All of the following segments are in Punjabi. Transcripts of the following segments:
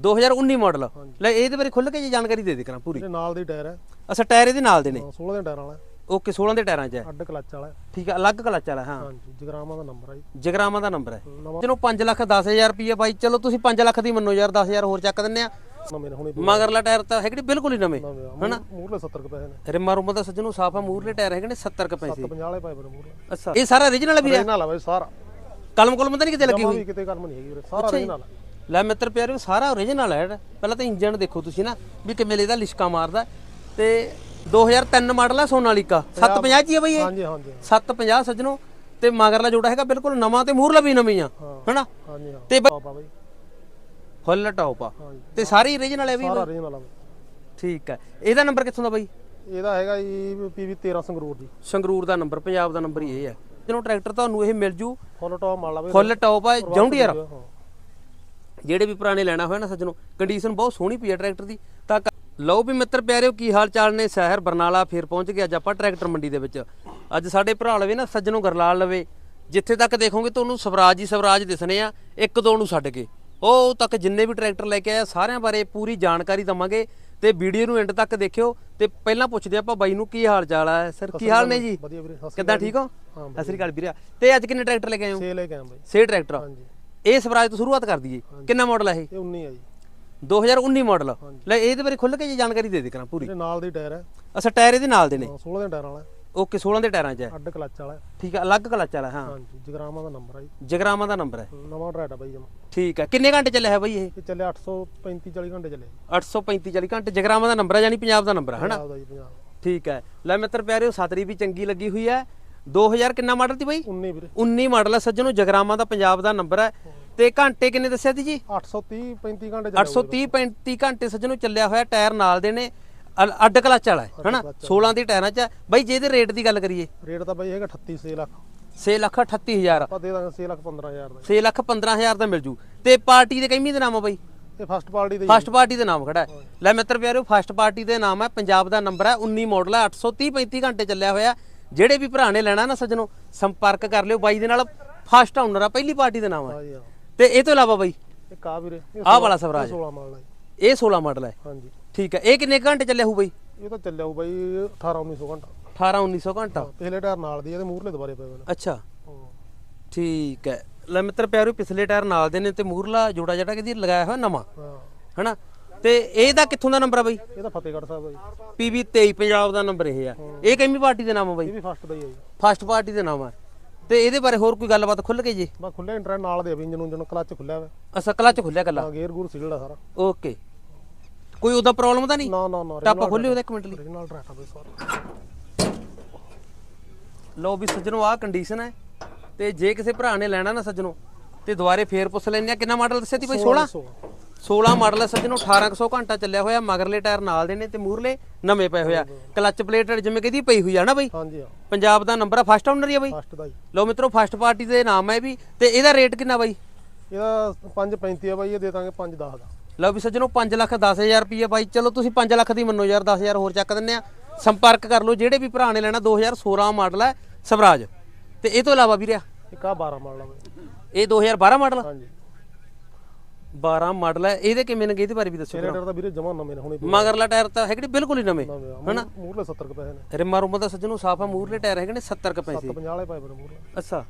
2019 ਮਾਡਲ। ਲੈ ਇਹਦੇ ਬਾਰੇ ਖੁੱਲ ਕੇ ਜੀ ਜਾਣਕਾਰੀ ਦੇ ਦੇ ਕਰਾਂ ਪੂਰੀ। ਇਹਦੇ ਨਾਲ ਦੀ ਟਾਇਰ ਹੈ। ਅੱਛਾ ਟਾਇਰ ਇਹਦੇ ਨਾਲ ਦੇ ਨੇ? 16 ਦੇ ਟਾਇਰਾਂ ਵਾਲਾ ਓਕੇ 16 ਦੇ ਟਾਇਰਾਂ 'ਚ ਹੈ। ਅੱਡ ਕਲੱਚ ਵਾਲਾ। ਠੀਕ ਹੈ ਅਲੱਗ ਕਲਚ ਵਾਲਾ ਹਾਂ। ਹਾਂਜੀ ਜਗਰਾਮਾਂ ਦਾ ਨੰਬਰ ਹੈ ਜੀ। ਜਗਰਾਮਾ ਦਾ ਨੰਬਰ ਹੈ। ਚਲੋ 5 ਲੱਖ 10000 ਰੁਪਏ ਬਾਈ ਚਲੋ ਤੁਸੀਂ 5 ਲੱਖ ਦੀ ਮੰਨੋ ਯਾਰ 10000 ਹੋਰ ਚੱਕ ਦਿੰਨੇ ਆ। ਮਗਰਲਾ ਟਾਇਰ ਤਾਂ ਹੈਗੇ ਬਿਲਕੁਲ ਹੀ ਨਵੇਂ ਆ। ਮੂਹਰੇ- ਮੂਹਰਲੇ 70 ਕੁ ਪੈਸੇ ਨੇ। ਰਿਮਾ ਰੁਮਾ ਦਾ ਸੱਜਣੋਂ ਸਾਫ਼ ਆ ਮੂਰਲੇ ਟਾਇਰ ਹੈਗੇ ਨੇ 70 ਕ ਪੈਸੇ। 50 ਵਾਲੇ ਪਾਏ ਮੂਹਰੇ ਅੱਛਾ। ਇਹ ਸਾਰਾ origignal ਵੀ ਹੈ ਇਹਨਾਂ ਵਾਲਾ ਬਾਈ ਸਾਰਾ। ਕਲਮ ਕੁਲਮ ਤਾਂ ਨਹੀਂ ਕਿਤੇ ਲੱਗੀ ਹੋਈ? ਕਿਤੇ ਕੰਮ ਨਹੀਂ ਹੈਗੀ ਵੀਰੇ ਸਾਰਾ original ਹੈ ਲੈ ਮਿੱਤਰ ਪਿਆਰਿਓ ਸਾਰਾ origignal ਹੈ ਪਹਿਲਾਂ ਤਾਂ ਇੰਜਨ ਦੇਖੋ ਤੁਸੀਂ ਨਾ ਵੀ ਕਿਵੇਂ ਇਹਦਾ ਲਿਸ਼ਕਾ ਮਾਰਦਾ। ਤੇ 2003 ਮਾਡਲ ਹੈ ਸੋਨਾਲੀਕਾ। 750 ਜੀ ਹੈ ਬਈ ਇਹ? ਹਾਂਜੀ ਹਾਂਜੀ। 750 ਸੱਜਣੋ। ਤੇ ਮਗਰਲਾ ਜੋੜਾ ਹੈਗਾ ਬਿਲਕੁਲ ਨਵਾਂ ਤੇ ਮੂਰਲਾ ਵੀ ਨਵੀਂ ਆ। ਹਨਾ? ਹਾਂਜੀ ਹਾਂ। ਤੇ ਬਾਈ। ਫੁੱਲ ਟੌਪ ਆ। ਤੇ ਸਾਰੀ origignal ਹੈ ਵੀ ਸਾਰਾ original ਆ ਠੀਕ ਹੈ। ਇਹਦਾ ਨੰਬਰ ਕਿੱਥੋਂ ਦਾ ਬਾਈ? ਇਹਦਾ ਹੈਗਾ ਜੀ ਪੀਵੀ 13 ਸੰਗਰੂਰ ਜੀ ਸੰਗਰੂਰ ਦਾ ਨੰਬਰ ਪੰਜਾਬ ਦਾ ਨੰਬਰ ਹੀ ਇਹ ਹੈ। ਜਦੋਂ ਟਰੈਕਟਰ ਤੁਹਾਨੂੰ ਇਹ ਮਿਲ ਜੂ। ਫੁੱਲ ਟੌਪ ਮਾਰ ਲਾ ਬਾਈ। ਫੁੱਲ ਟੌਪ ਆ ਜੌਂਡੀਅਰ। ਜਿਹੜੇ ਵੀ ਪੁਰਾਣੇ ਲੈਣਾ ਹੋਇਆ ਨਾ ਸੱਜਣੋ ਕੰਡੀਸ਼ਨ ਬਹੁਤ ਸੋਹਣੀ ਪਈ ਹੈ ਟਰੈਕਟਰ ਦੀ। ਤਾਂ ਲਓ ਵੀ ਮਿੱਤਰ ਪਿਆਰਿਓ ਕੀ ਹਾਲ ਚਾਲ ਨੇ? ਸ਼ਹਿਰ ਬਰਨਾਲਾ ਫੇਰ ਪਹੁੰਚ ਗਏ ਅੱਜ ਆਪਾਂ ਟਰੈਕਟਰ ਮੰਡੀ ਦੇ ਵਿੱਚ। ਅੱਜ ਸਾਡੇ ਭਰਾ ਲਵੇ ਨਾ ਸੱਜਣੋ ਗਰਲਾਲ ਲਵੇ ਜਿੱਥੇ ਤੱਕ ਦੇਖੋਗੇ ਤੁਹਾਨੂੰ ਸਵਰਾਜ ਹੀ ਸਵਰਾਜ ਦਿਸਣੇ ਆ ਇੱਕ ਦੋ ਨੂੰ ਛੱਡ ਕੇ। ਉਹ ਤੱਕ ਜਿੰਨੇ ਵੀ ਟਰੈਕਟਰ ਲੈ ਕੇ ਆਇਆ ਸਾਰਿਆਂ ਬਾਰੇ ਪੂਰੀ ਜਾਣਕਾਰੀ ਦਵਾਂਗੇ ਤੇ ਵੀਡੀਓ ਨੂੰ ਐਂਡ ਤੱਕ ਦੇਖਿਓ। ਤੇ ਪਹਿਲਾਂ ਪੁੱਛਦੇ ਆਪਾਂ ਬਾਈ ਨੂੰ ਕੀ ਹਾਲ ਚਾਲ ਆ ਸਰ ਕੀ ਹਾਲ ਨੇ ਜੀ? ਕਿੱਦਾਂ ਠੀਕ ਹੋ? ਸਤਿ ਸ੍ਰੀ ਅਕਾਲ ਵੀਰੇ। ਤੇ ਅੱਜ ਕਿੰਨੇ ਟਰੈਕਟਰ ਲੈ ਕੇ ਆਏ ਹੋ? ਸੇ ਲੈ ਕੇ ਆਇਆ ਬਾਈ। ਸੇ ਟਰੈਕਟਰ ਹਾਂਜੀ। ਇਹ ਸਵਰਾਜ ਤੋਂ ਸ਼ੁਰੂਆਤ ਕਰ ਦਈਏ। ਕਿੰਨਾ ਮਾਡਲ ਹੈ ਇਹ? ਇਹ 19 ਆ ਜੀ। 2019 ਮਾਡਲ ਲੈ ਇਹਦੇ ਬਾਰੇ ਖੁੱਲ ਕੇ ਜੀ ਜਾਣਕਾਰੀ ਦੇ ਦੇ ਕਰਾਂ ਪੂਰੀ। ਇਹਦੇ ਨਾਲ ਦੀ ਟਾਇਰ ਹੈ। ਅੱਛਾ ਟਾਇਰ ਇਹਦੇ ਨਾਲ ਦੇ ਨੇ? 16 ਦੇ ਟਾਇਰਾਂ ਵਾਲਾ ਹੈ, ਓਕੇ 16 ਦੇ ਟਾਇਰਾਂ 'ਚ ਹੈ। ਅੱਡ ਕਲੱਚ ਵਾਲਾ ਹੈ। ਠੀਕ ਹੈ ਅਲੱਗ ਕਲਚ ਵਾਲਾ ਹਾਂ। ਹਾਂਜੀ ਜਗਰਾਮਾਂ ਦਾ ਨੰਬਰ ਹੈ ਜੀ। ਜਗਰਾਮਾ ਦਾ ਨੰਬਰ ਹੈ। ਨਵਾਂ ਟਰੈਕਟ ਆ ਬਾਈ ਜਮਾ। ਠੀਕ ਹੈ ਕਿੰਨੇ ਘੰਟੇ ਚੱਲਿਆ ਹੈ ਬਾਈ ਇਹ? ਇਹ ਚੱਲਿਆ 835 40 ਘੰਟੇ ਚੱਲੇ 835 40 ਘੰਟੇ ਜਗਰਾਮਾ ਦਾ ਨੰਬਰ ਹੈ ਯਾਨੀ ਪੰਜਾਬ ਦਾ ਨੰਬਰ ਹੈ ਹਨਾ ਠੀਕ ਹੈ। ਲੈ ਮਿੱਤਰ ਪਿਆਰਿਓ ਸਤਰੀ ਵੀ ਚੰਗੀ ਲੱਗੀ ਹੋਈ ਹੈ। 2000 ਕਿੰਨਾ ਮਾਡਲ ਸੀ ਬਾਈ? 19 ਵੀਰੇ। 19 ਮਾਡਲ ਹੈ ਸੱਜਣੋ ਜਗਰਾਮਾ ਦਾ ਪੰਜਾਬ ਦਾ ਨੰਬਰ ਹੈ ਤੇ ਘੰਟੇ ਕਿੰਨੇ ਦੱਸਿਆ ਸੀ ਜੀ? 830 35 ਘੰਟੇ ਚੱਲੇ 830 35 ਘੰਟੇ ਸੱਜਣੋ ਚੱਲਿਆ ਹੋਇਆ ਟਾਇਰ ਨਾਲ ਦੇ ਨੇ। ਅੱਡ ਕਲਚ ਵਾਲਾ ਹੈ ਹਨਾ? 16 ਦੀ ਟਾਇਰਾਂ 'ਚ। ਬਾਈ ਜੇ ਇਹਦੇ ਰੇਟ ਦੀ ਗੱਲ ਕਰੀਏ। ਰੇਟ ਤਾਂ ਬਾਈ ਹੈਗਾ 38 6 ਲੱਖ। 6 ਲੱਖ 38000 ਆਪਾਂ ਦੇ ਦਾਂਗੇ 6 ਲੱਖ 15000 ਦਾ। 6 ਲੱਖ 15000 ਦਾ ਮਿਲ ਜੂ। ਤੇ ਪਾਰਟੀ ਦੇ ਕਈਮੀ ਦੇ ਨਾਮ ਆ ਬਾਈ? ਇਹ ਫਸਟ ਪਾਰਟੀ ਦੇ ਫਸਟ ਪਾਰਟੀ ਦੇ ਨਾਮ ਖੜਾ ਹੈ। ਲੈ ਮਿੱਤਰ ਪਿਆਰਿਓ ਫਸਟ ਪਾਰਟੀ ਦੇ ਨਾਮ ਹੈ ਪੰਜਾਬ ਦਾ ਨੰਬਰ ਹੈ 19 ਮਾਡਲ ਹੈ 830 35 ਘੰਟੇ ਚੱਲਿਆ ਹੋਇਆ। ਜਿਹੜੇ ਵੀ ਭਰਾ ਨੇ ਲੈਣਾ ਨਾ ਸੱਜਣੋ ਸੰਪਰਕ ਕਰ ਲਿਓ ਬਾਈ ਦੇ ਨਾਲ। ਫਸਟ ਓਨਰ ਆ ਪਹਿਲੀ ਪਾਰਟੀ ਦੇ ਨਾਮ ਹਾਂ। ਤੇ ਇਹ ਤੋਂ ਇਲਾਵਾ ਬਾਈ? ਇਹ ਕਾ ਵੀਰੇ ਇਹ ਆਹ ਵਾਲਾ ਸਵਰਾਜ। 16 ਮਾਡਲ ਹੈ। ਇਹ 16 ਮਾਡਲ ਹੈ ਹਾਂਜੀ। ਠੀਕ ਹੈ ਇਹ ਕਿੰਨੇ ਕੁ ਘੰਟੇ ਚੱਲਿਆ ਹੋਊ ਬਾਈ? ਇਹ ਤਾਂ ਚੱਲਿਆ ਹੋਊ ਬਾਈ 18 1900 ਘੰਟਾ। 18 1900 ਘੰਟਾ। ਪਿਛਲੇ ਟਾਇਰ ਨਾਲ ਦੀ ਇਹਦੇ ਮੂਹਰਲੇ ਦੁਬਾਰੇ ਪਏ ਹੋਏ ਅੱਛਾ। ਠੀਕ ਹੈ ਲੈ ਮਿੱਤਰ ਪਿਆਰਿਓ ਪਿਛਲੇ ਟਾਇਰ ਨਾਲ ਦੇ ਨੇ ਤੇ ਮੂਰਲਾ ਜੋੜਾ ਜਿਹੜਾ ਕਿਦੀ ਲਗਾਇਆ ਹੋਇਆ ਨਵਾਂ? ਹਾਂ। ਹਨਾ? ਤੇ ਇਹਦਾ ਕਿੱਥੋਂ ਦਾ ਨੰਬਰ ਆ ਬਾਈ? ਇਹ ਤਾਂ ਫਤਿਹਗੜ੍ਹ ਸਾਹਿਬ ਹੈ ਜੀ। ਪੀਵੀ 23 ਪੰਜਾਬ ਦਾ ਨੰਬਰ ਇਹ ਆ। ਇਹ ਕਿੰਨੀ ਪਾਰਟੀ ਦੇ ਨਾਮ ਆ ਬਾਈ? ਇਹ ਵੀ ਫਸਟ ਦਾ ਹੀ ਹੈ ਜੀ। ਫਸਟ ਪਾਰਟੀ ਦੇ ਨਾਮ ਆ। ਤੇ ਇਹਦੇ ਬਾਰੇ ਹੋਰ ਕੋਈ ਗੱਲਬਾਤ ਖੁੱਲ ਕੇ ਜੀ? ਬਸ ਖੁੱਲੇ ਇੰਟਰਨੈਟ ਨਾਲ ਦੇ ਇੰਜਨ ਉਂਜਨ ਕਲੱਚ ਖੁੱਲਿਆ ਹੋਇਆ ਅਸਾ ਕਲਚ ਖੁੱਲਿਆ ਕੱਲਾ ਹਾਂ ਗੇਅਰ ਗੂਰ ਸਿਗਲਦਾ ਸਾਰਾ। ਓਕੇ ਕੋਈ ਉਹਦਾ ਪ੍ਰੋਬਲਮ ਤਾਂ ਨਹੀਂ? ਨਾ ਨਾ ਨਾ ਟਾਪਾ ਖੋਲਿਓ ਉਹਦਾ ਇੱਕ ਮਿੰਟ ਲਈ। original ਟਰੈਕ ਆ ਬਈ ਸਾਰਾ। ਲਓ ਵੀ ਸੱਜਣੋ ਆਹ ਕੰਡੀਸ਼ਨ ਹੈ। ਤੇ ਜੇ ਕਿਸੇ ਭਰਾ ਨੇ ਲੈਣਾ ਨਾ ਸੱਜਣੋ ਤੇ ਦੁਬਾਰੇ ਫੇਰ ਪੁੱਛ ਲੈਣੇ ਆ ਕਿੰਨਾ ਮਾਡਲ ਦੱਸਿਆ ਸੀ ਬਾਈ? 16 16 ਮਾਡਲ ਹੈ ਸੱਜਣੋ 1800 ਘੰਟਾ ਚੱਲਿਆ ਹੋਇਆ ਮਗਰਲੇ ਟਾਇਰ ਨਾਲ ਦੇ ਨੇ ਤੇ ਮੂਰਲੇ ਨਵੇਂ ਪਏ ਹੋਇਆ ਕਲਚ ਪਲੇਟ ਜਿਵੇਂ ਕਹਦੀ ਪਈ ਹੋਈ ਆ ਨਾ ਬਾਈ? ਹਾਂਜੀ ਪੰਜਾਬ ਦਾ ਨੰਬਰ ਆ ਫਸਟ ਓਨਰ ਹੀ ਆ ਬਾਈ? ਫਸਟ ਦਾ ਜੀ। ਲਓ ਮਿੱਤਰੋ ਫਸਟ ਪਾਰਟੀ ਦੇ ਨਾਮ ਹੈ ਵੀ। ਤੇ ਇਹਦਾ ਰੇਟ ਕਿੰਨਾ ਬਾਈ? ਇਹਦਾ 535 ਆ ਬਾਈ ਇਹ ਦੇ ਦਾਂਗੇ 510 ਦਾ। ਲਓ ਵੀ ਸੱਜਣੋ 5 ਲੱਖ 10000 ਰੁਪਏ ਬਾਈ। ਚਲੋ ਤੁਸੀਂ 5 ਲੱਖ ਦੀ ਮੰਨੋ ਯਾਰ 10000 ਹੋਰ ਚੱਕ ਦਿੰਨੇ ਆ। ਸੰਪਰਕ ਕਰ ਲਓ ਜਿਹੜੇ ਵੀ ਭਰਾ ਨੇ ਲੈਣਾ 2016 ਮਾਡਲ ਹੈ ਸਵਰਾਜ। ਤੇ ਇਹ ਤੋਂ ਇਲਾਵਾ ਵੀਰਿਆ? ਇੱਕ ਆ 12 ਮਾਡਲ ਆ ਇਹ 2012 ਮਾਡਲ ਹਾਂਜੀ। 12 ਮਾਡਲ ਹੈ। ਇਹਦੇ ਕਿਵੇਂ ਨੇ ਇਹਦੇ ਬਾਰੇ ਵੀ ਦੱਸੋ ਟਾਇਰ ਤਾਂ ਵੀਰੇ ਜਮਾ ਨਵੇਂ ਨੇ ਹੁਣੇ ਮਗਰਲਾ ਟਾਇਰ ਤਾਂ ਹੈਗੇ ਬਿਲਕੁਲ ਹੀ ਨਵੇਂ। ਹਨਾ? ਮੂਹਰਲੇ 70 ਕੁ ਪੈਸੇ ਨੇ। ਰਿਮਾ ਰੁਮਾ ਦਾ ਸੱਜਣੋ ਸਾਫਾ ਮੂਰਲੇ ਟਾਇਰ ਹੈਗੇ ਨੇ 70 ਕ ਪੈਸੇ। 50 ਵਾਲੇ ਪਾਏ ਬਣੇ ਮੂਹਰਲੇ। ਅੱਛਾ।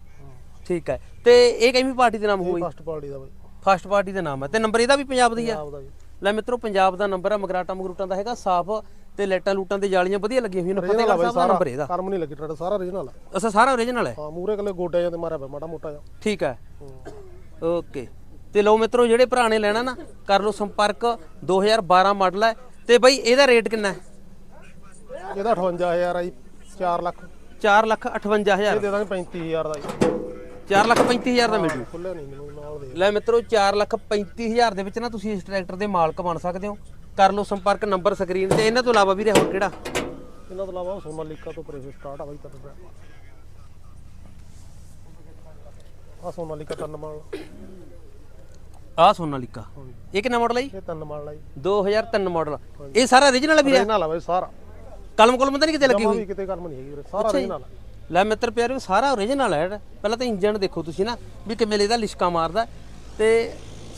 ਠੀਕ ਹੈ। ਤੇ ਇਹ ਕਿਵੇਂ ਪਾਰਟੀ ਦੇ ਨਾਮ ਹੋਈ? ਫਸਟ ਪਾਰਟੀ ਦਾ ਬਾਈ। ਫਸਟ ਪਾਰਟੀ ਦੇ ਨਾਮ ਹੈ। ਤੇ ਨੰਬਰ ਇਹਦਾ ਵੀ ਪੰਜਾਬ ਦਾ ਹੀ ਹੈ? ਜੀ। ਲੈ ਮਿੱਤਰੋ ਪੰਜਾਬ ਦਾ ਨੰਬਰ ਆ ਮਗਰਾਟਾ ਮਗਰੂਟਾਂ ਦਾ ਹੈਗਾ ਸਾਫ਼ ਤੇ ਲਾਈਟਾਂ ਲੂਟਾਂ ਤੇ ਜਾਲੀਆਂ ਵਧੀਆ ਲੱਗੀਆਂ ਹੋਈਆਂ ਨੇ। ਫਤਿਹਗੜ੍ਹ ਸਾਹਿਬ ਦਾ ਨੰਬਰ ਇਹਦਾ। ਕਰਮ ਨਹੀਂ ਲੱਗੀ ਟਰੈਕਟਰ ਸਾਰਾ origignal ਆ। ਅਸਾ ਸਾਰਾ ਓਰੀਜਨਲ ਹੈ? ਹਾਂ ਮੂਹਰੇ ਕੱਲੇ ਗੋਡਿਆਂ ਜਾਂ ਤੇ ਮਾਰਿਆ ਪਿਆ ਮਾੜਾ ਮੋਟਾ ਜਿਹਾ। ਠੀਕ ਹੈ। ਓਕੇ। ਤੇ ਲਓ ਮਿੱਤਰੋ ਜਿਹੜੇ ਭਰਾ ਨੇ ਲੈਣਾ ਨਾ ਕਰ ਲਓ ਸੰਪਰਕ। 2012 ਮਾਡਲ ਹੈ। ਤੇ ਬਈ ਇਹਦਾ ਰੇਟ ਕਿੰਨਾ ਹੈ? ਇਹਦਾ 58000 ਆ ਜੀ 4 ਲੱਖ। 4 ਲੱਖ 58000 ਇਹ ਦੇ ਦਾਂਗੇ 35000 ਦਾ ਜੀ। 4 ਲੱਖ 35000 ਦਾ ਮਿਲ। ਜੂ ਖੁੱਲੇ ਨਹੀਂ ਮੈਨੂੰ ਨਾਲ ਦੇ। ਲੈ ਮਿੱਤਰੋ 4 ਲੱਖ 35000 ਦੇ ਵਿੱਚ ਨਾ ਤੁਸੀਂ ਇਸ ਟਰੈਕਟਰ ਦੇ ਮਾਲਕ ਬਣ ਸਕਦੇ ਹੋ। ਕਰ ਲਓ ਸੰਪਰਕ ਨੰਬਰ ਸਕਰੀਨ ਤੇ। ਇਹਨਾਂ ਤੋਂ ਇਲਾਵਾ ਵੀਰੇ ਹੋਰ ਕਿਹੜਾ? ਇਹਨਾਂ ਤੋਂ ਇਲਾਵਾ ਸੋਨਾਲੀਕਾ ਤੋਂ ਪ੍ਰੇਸ ਸਟਾਰਟ ਆ ਬਾਈ ਤੱਕ ਆ ਸੋਨਾਲੀਕਾ ਤਿੰਨ ਮਾਡਲ ਆਹ ਸੋਨਾਲੀਕਾ ਇਹ ਕਿੰਨਾ ਮਾਡਲ ਹੈ ਜੀ? ਇਹ ਤਿੰਨ ਮਾਡਲ ਆ ਜੀ। 2003 ਮਾਡਲ ਇਹ ਸਾਰਾ origignal ਵੀ ਹੈ original ਆ ਬਾਈ ਸਾਰਾ। ਕਲਮ ਕੁਲਮ ਤਾਂ ਨਹੀਂ ਕਿਤੇ ਲੱਗੀ ਜਮਾ ਹੋਈ? ਵੀ ਕਿਤੇ ਕਰਮ ਨਹੀਂ ਹੈਗੀ ਵੀਰੇ ਸਾਰਾ ਆ। ਲੈ ਮਿੱਤਰ ਪਿਆਰਿਓ ਸਾਰਾ origignal ਹੈ ਪਹਿਲਾਂ ਤਾਂ ਇੰਜਨ ਦੇਖੋ ਤੁਸੀਂ ਨਾ ਵੀ ਕਿਵੇਂ ਇਹਦਾ ਲਿਸ਼ਕਾ ਮਾਰਦਾ। ਤੇ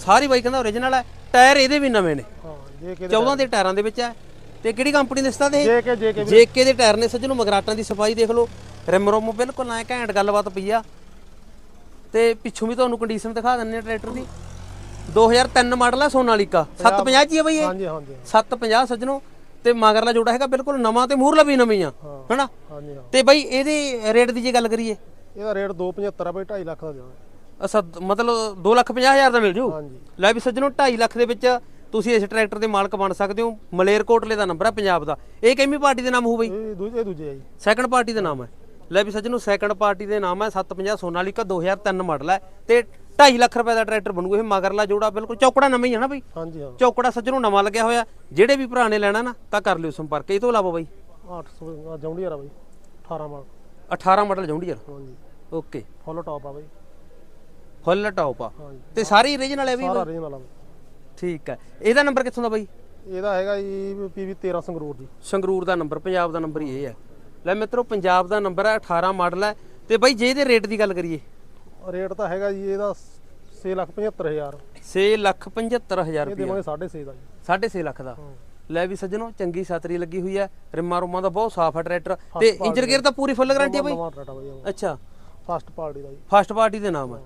ਸਾਰੀ ਬਾਈ ਕਹਿੰਦਾ origignal ਹੈ ਟਾਇਰ ਇਹਦੇ ਵੀ ਨਵੇਂ ਨੇ। ਹਾਂ ਜੇ ਕੇ 14 ਦੇ ਟਾਇਰਾਂ ਦੇ ਵਿੱਚ ਹੈ ਤੇ ਕਿਹੜੀ ਕੰਪਨੀ ਦੇ ਸਤਾਦ ਇਹ? ਜੇ ਕੇ ਜੇ ਕੇ ਜੇਕੇ ਦੇ ਟਾਇਰ ਨੇ ਸੱਜਣੋ ਮਗਰਾਟਾਂ ਦੀ ਸਫ਼ਾਈ ਦੇਖ ਲਓ। ਰਿਮ ਰੋਮ ਬਿਲਕੁਲ ਐ ਘੈਂਟ ਗੱਲਬਾਤ ਪਈ ਆ। ਤੇ ਪਿੱਛੋਂ ਵੀ ਤੁਹਾਨੂੰ ਕੰਡੀਸ਼ਨ ਦਿਖਾ ਦਿੰਨੇ ਆ ਟਰੈਕਟਰ ਦੀ। 2003 ਮਾਡਲ ਆ ਸੋਨਾਲੀਕਾ 750 ਜੀ ਆ ਬਈ ਇਹ? ਹਾਂਜੀ ਹਾਂਜੀ 750 ਸੱਜਣੋ। ਤੇ ਮਗਰਲਾ ਜੋੜਾ ਹੈਗਾ ਬਿਲਕੁਲ ਨਵਾਂ ਤੇ ਮੂਹਰਲਾ ਵੀ ਨਵੀਂ ਆ। ਹਨਾ? ਹਾਂਜੀ ਹਾਂ। ਤੇ ਬਈ ਇਹਦੇ ਰੇਟ ਦੀ ਜੇ ਗੱਲ ਕਰੀਏ? ਇਹਦਾ ਰੇਟ 275 ਆ ਬਈ 2.5 ਲੱਖ ਦਾ ਦੇਵਾਂਗੇ। ਅਸਾ ਮਤਲਬ 2 ਲੱਖ 50 ਹਜ਼ਾਰ ਦਾ ਮਿਲ ਜੂ? ਹਾਂਜੀ। ਲੈ ਵੀ ਸੱਜਣੋ 2.5 ਲੱਖ ਦੇ ਵਿੱਚ ਤੁਸੀਂ ਇਸ ਟਰੈਕਟਰ ਦੇ ਮਾਲਕ ਬਣ ਸਕਦੇ ਹੋ। ਮਲੇਰਕੋਟਲੇ ਦਾ ਨੰਬਰ ਹੈ ਪੰਜਾਬ ਦਾ। ਇਹ ਕਿੰਨੀ ਪਾਰਟੀ ਦੇ ਨਾਮ ਹੋਊ ਬਈ? ਇਹ ਦੂਜੇ ਦੂਜੇ ਆ ਜੀ। ਸੈਕੰਡ ਪਾਰਟੀ ਦਾ ਨਾਮ ਹੈ। ਲੈ ਵੀ ਸੱਜਣੋ ਸੈਕੰਡ ਪਾਰਟੀ ਦੇ ਨਾਮ ਹੈ 750 ਸੋਨਾਲੀਕਾ 2003 ਮਾਡਲ ਹੈ। ਤੇ 2.5 ਲੱਖ ਰੁਪਏ ਦਾ ਟਰੈਕਟਰ ਬਣੂ ਇਹ ਮਗਰਲਾ ਜੋੜਾ ਬਿਲਕੁਲ ਚੌਕੜਾ ਨਵਾਂ ਹੀ ਹੈ ਨਾ ਬਈ। ਹਾਂਜੀ ਹਾਂ। ਚੌਕੜਾ ਸੱਜਣੋ ਨਵਾਂ ਲੱਗਿਆ ਹੋਇਆ ਜਿਹੜੇ ਵੀ ਭਰਾ ਨੇ ਲੈਣਾ ਨਾ ਤਾਂ ਕਰ ਲਿਓ ਸੰਪਰਕ। ਇਹ ਤੋਂ ਇਲਾਵਾ ਬਈ। 800 ਜੌਂਡੀ ਆ ਬਈ 18 ਮਾਲ 18 ਮਾਡਲ ਜੌਂਡੀਅਰ ਹਾਂਜੀ। ਓਕੇ। ਫੁੱਲ ਟੌਪ ਆ ਬਈ। ਫੁੱਲ ਟੌਪ ਆ। ਹਾਂਜੀ। ਤੇ ਸਾਰੇ ਰੀਜਨਲ ਹੈ ਵੀ ਸਾਰਾ ਰੀਜਨਲ ਆ ਬਈ। ਠੀਕ ਹੈ ਇਹਦਾ ਨੰਬਰ ਕਿੱਥੋਂ ਦਾ ਬਈ? ਇਹਦਾ ਹੈਗਾ ਜੀ ਪੀਵੀ 13 ਸੰਗਰੂਰ ਜੀ। ਸੰਗਰੂਰ ਦਾ ਨੰਬਰ ਪੰਜਾਬ ਦਾ ਨੰਬਰ ਹੀ ਇਹ ਹੈ ਲੈ ਮਿੱਤਰੋ ਪੰਜਾਬ ਦਾ ਨੰਬਰ ਹੈ 18 ਮਾਡਲ ਹੈ ਤੇ ਬਈ ਜੇ ਇਹਦੇ ਰੇਟ ਦੀ ਗੱਲ ਕਰੀਏ ਰੇਟ ਤਾਂ ਹੈਗਾ ਜੀ ਇਹਦਾ 6 ਲੱਖ 75000 6 ਲੱਖ 75000 ਇਹ ਰੁਪਏ ਦੇਵਾਂਗੇ 6.5 ਦਾ ਜੀ। 6.5 ਲੱਖ ਦਾ। ਲੈ ਵੀ ਸੱਜਣੋ ਚੰਗੀ ਸਾਤਰੀ ਲੱਗੀ ਹੋਈ ਹੈ। ਰਿਮਾਂ ਰੁਮਾਂ ਦਾ ਬਹੁਤ ਸਾਫ਼ ਹੈ ਟਰੈਕਟਰ। ਤੇ ਇੰਜਨ ਗੇਅਰ ਤਾਂ ਪੂਰੀ ਫੁੱਲ ਗਾਰੰਟੀ ਹੈ ਬਈ? ਨਵਾਂ ਟਾਟਾ ਬਈ ਅੱਛਾ। ਫਸਟ ਪਾਰਟੀ ਦਾ ਜੀ। ਫਸਟ ਪਾਰਟੀ ਦੇ ਨਾਮ ਹੈ।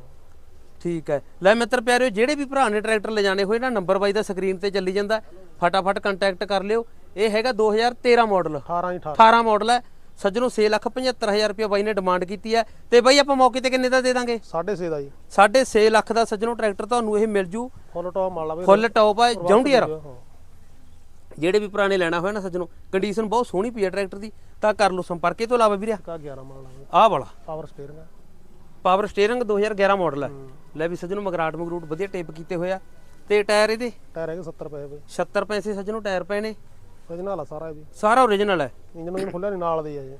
ਠੀਕ ਹੈ। ਲੈ ਮਿੱਤਰ ਪਿਆਰਿਓ ਜਿਹੜੇ ਵੀ ਭਰਾ ਨੇ ਟਰੈਕਟਰ ਲਿਜਾਣੇ ਹੋਏ ਨਾ ਨੰਬਰ ਬਾਈ ਦਾ ਸਕਰੀਨ ਤੇ ਚੱਲੀ ਜਾਂਦਾ। ਫਟਾਫਟ ਕੰਟੈਕਟ ਕਰ ਲਿਓ। ਇਹ ਹੈਗਾ 2013 ਮਾਡਲ 18 ਜੀ 18 18 ਮਾਡਲ ਹੈ। ਸੱਜਣੋ 675000 ਰੁਪਏ ਬਾਈ ਨੇ ਡਿਮਾਂਡ ਕੀਤੀ ਹੈ। ਤੇ ਬਾਈ ਆਪਾਂ ਮੌਕੇ ਤੇ ਕਿੰਨੇ ਦਾ ਦੇ ਦਾਂਗੇ? 6.5 ਦਾ ਜੀ। 6.5 ਲੱਖ ਦਾ ਸੱਜਣੋ ਟਰੈਕਟਰ ਤੁਹਾਨੂੰ ਇਹ ਮਿਲ ਜੂ। ਫੁੱਲ ਟੌਪ ਮਾਲ ਆ ਫੁੱਲ ਟੌਪ ਹੈ ਜੌਂਡੀਅਰ। ਜਿਹੜੇ ਵੀ ਪੁਰਾਣੇ ਲੈਣਾ ਹੋਇਆ ਨਾ ਸੱਜਣੋ ਕੰਡੀਸ਼ਨ ਬਹੁਤ ਸੋਹਣੀ ਪਈ ਹੈ ਟਰੈਕਟਰ ਦੀ। ਤਾਂ ਕਰ ਲਓ ਸੰਪਰਕ। ਇਹ ਤੋਂ ਇਲਾਵਾ ਵੀਰੇ ਕਾ 11 ਮਾਲ ਆ ਵਾਲਾ। ਪਾਵਰ ਸਟੀਅਰਿੰਗ ਆ। ਪਾਵਰ ਸਟੀਅਰਿੰਗ 2011 ਮਾਡਲ ਹੈ। ਲੈ ਵੀ ਸੱਜਣੋ ਮਗਰਾਟ ਮਗਰੂਟ ਵਧੀਆ ਟੇਪ ਕੀਤੇ ਹੋਇਆ ਤੇ ਟਾਇਰ ਇਹਦੇ? ਟਾਇਰ ਹੈਗੇ 70 ਪਏ ਬਈ। 76 ਪੈਸੇ ਸੱਜਣੋ ਟਾਇਰ ਪਏ ਨੇ। Original ਆ ਸਾਰਾ ਵੀ ਸਾਰਾ ਓਰੀਜਨਲ ਹੈ। ਇੰਜਨ ਨੂੰ ਖੁੱਲਿਆ ਨਹੀਂ ਨਾਲ ਦੇ ਆ ਜੀ।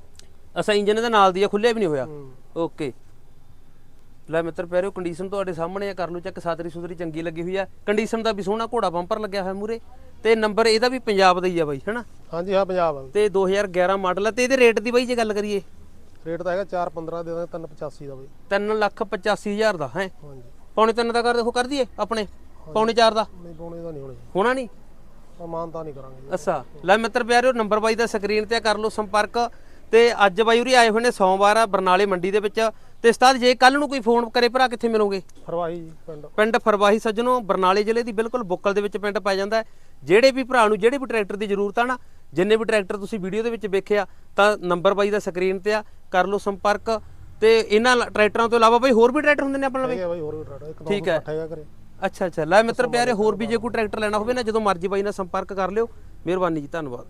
ਅਸਾਂ ਇੰਜਨ ਦੇ ਨਾਲ ਦੀ ਆ ਖੁੱਲਿਆ ਵੀ ਨਹੀਂ ਹੋਇਆ। ਓਕੇ। ਲੈ ਮਿੱਤਰ ਪਿਆਰਿਓ ਕੰਡੀਸ਼ਨ ਤੁਹਾਡੇ ਸਾਹਮਣੇ ਆ ਕਰ ਲਓ ਚੈੱਕ ਸਾਦਰੀ ਸੁਦਰੀ ਚੰਗੀ ਲੱਗੀ ਹੋਈ ਆ। ਕੰਡੀਸ਼ਨ ਦਾ ਵੀ ਸੋਹਣਾ ਘੋੜਾ ਬੰਪਰ ਲੱਗਿਆ ਹੋਇਆ ਮੂਰੇ ਤੇ ਨੰਬਰ ਇਹਦਾ ਵੀ ਪੰਜਾਬ ਦਾ ਹੀ ਆ ਬਾਈ ਹੈਨਾ? ਹਾਂਜੀ ਹਾਂ ਪੰਜਾਬ ਆ ਤੇ 2011 ਮਾਡਲ ਆ ਤੇ ਇਹਦੇ ਰੇਟ ਦੀ ਬਾਈ ਜੇ ਗੱਲ ਕਰੀਏ। ਰੇਟ ਤਾਂ ਹੈਗਾ 4 15 ਦੇ ਦਾਂਗੇ 385 ਦਾ ਬਈ। 3 ਲੱਖ 85000 ਦਾ ਹੈ? ਹਾਂਜੀ। ਪੌਣੇ 3 ਦਾ ਕਰ ਦੇਖੋ ਕਰ ਦਈਏ ਆਪਣੇ? ਪੌਣੇ 4 ਦਾ? ਨਹੀਂ ਪਾਉਣੇ ਦਾ ਨਹੀਂ ਹੋਣੇ। ਹੋਣਾ ਨਹੀਂ ਮਾਨਤਾ ਨਹੀਂ ਕਰਾਂਗੇ। ਅੱਛਾ। ਲੈ ਮਿੱਤਰ ਪਿਆਰਿਓ ਨੰਬਰ ਬਾਈ ਦਾ ਸਕਰੀਨ ਤੇ ਕਰ ਲਓ ਸੰਪਰਕ। ਤੇ ਅੱਜ ਬਾਈ ਉਰੀ ਆਏ ਹੋਏ ਨੇ ਸੋਮਵਾਰ ਆ ਬਰਨਾਲੇ ਮੰਡੀ ਦੇ ਵਿੱਚ। ਤੇ ਉਸਤਾਦ ਜੇ ਕੱਲ ਨੂੰ ਕੋਈ ਫੋਨ ਕਰੇ ਭਰਾ ਕਿੱਥੇ ਮਿਲੋਗੇ? ਫਰਵਾਹੀ ਜੀ ਪਿੰਡ। ਪਿੰਡ ਫਰਵਾਹੀ ਸੱਜਣੋ ਬਰਨਾਲੇ ਜ਼ਿਲ੍ਹੇ ਦੀ ਬਿਲਕੁਲ ਬੁੱਕਲ ਦੇ ਵਿੱਚ ਪਿੰਡ ਪੈ ਜਾਂਦਾ ਹੈ। ਜਿਹੜੇ ਵੀ ਭਰਾ ਨੂੰ ਜਿਹੜੇ ਵੀ ਟਰੈਕਟਰ ਦੀ ਜ਼ਰੂਰਤ ਆ ਨਾ ਜਿੰਨੇ ਵੀ ਟਰੈਕਟਰ ਤੁਸੀਂ ਵੀਡੀਓ ਦੇ ਵਿੱਚ ਵੇਖਿਆ ਤਾਂ ਨੰਬਰ ਬਾਈ ਦਾ ਸਕਰੀਨ ਤੇ ਆ ਕਰ ਲਓ ਸੰਪਰਕ। ਤੇ ਇਹਨਾਂ ਟਰੈਕਟਰਾਂ ਤੋਂ ਇਲਾਵਾ ਬਾਈ ਹੋਰ ਵੀ ਟਰੈਕਟਰ ਹੁੰਦੇ ਨੇ ਆਪਣੇ ਲਵੇ ਬਈ ਹੋਰ ਵੀ ਟਰਾਟਾ ਇੱਕ ਦੋ ਠੀਕ ਹੈ। ਇਕੱਠਾ ਹੈਗਾ ਕਰੇ ਅੱਛਾ ਅੱਛਾ। ਲੈ ਮਿੱਤਰ ਪਿਆਰੇ ਹੋਰ ਵੀ ਜੇ ਕੋਈ ਟਰੈਕਟਰ ਲੈਣਾ ਹੋਵੇ ਨਾ ਜਦੋਂ ਮਰਜ਼ੀ ਬਾਈ ਨਾਲ ਸੰਪਰਕ ਕਰ ਲਿਓ। ਮਿਹਰਬਾਨੀ ਜੀ ਧੰਨਵਾਦ।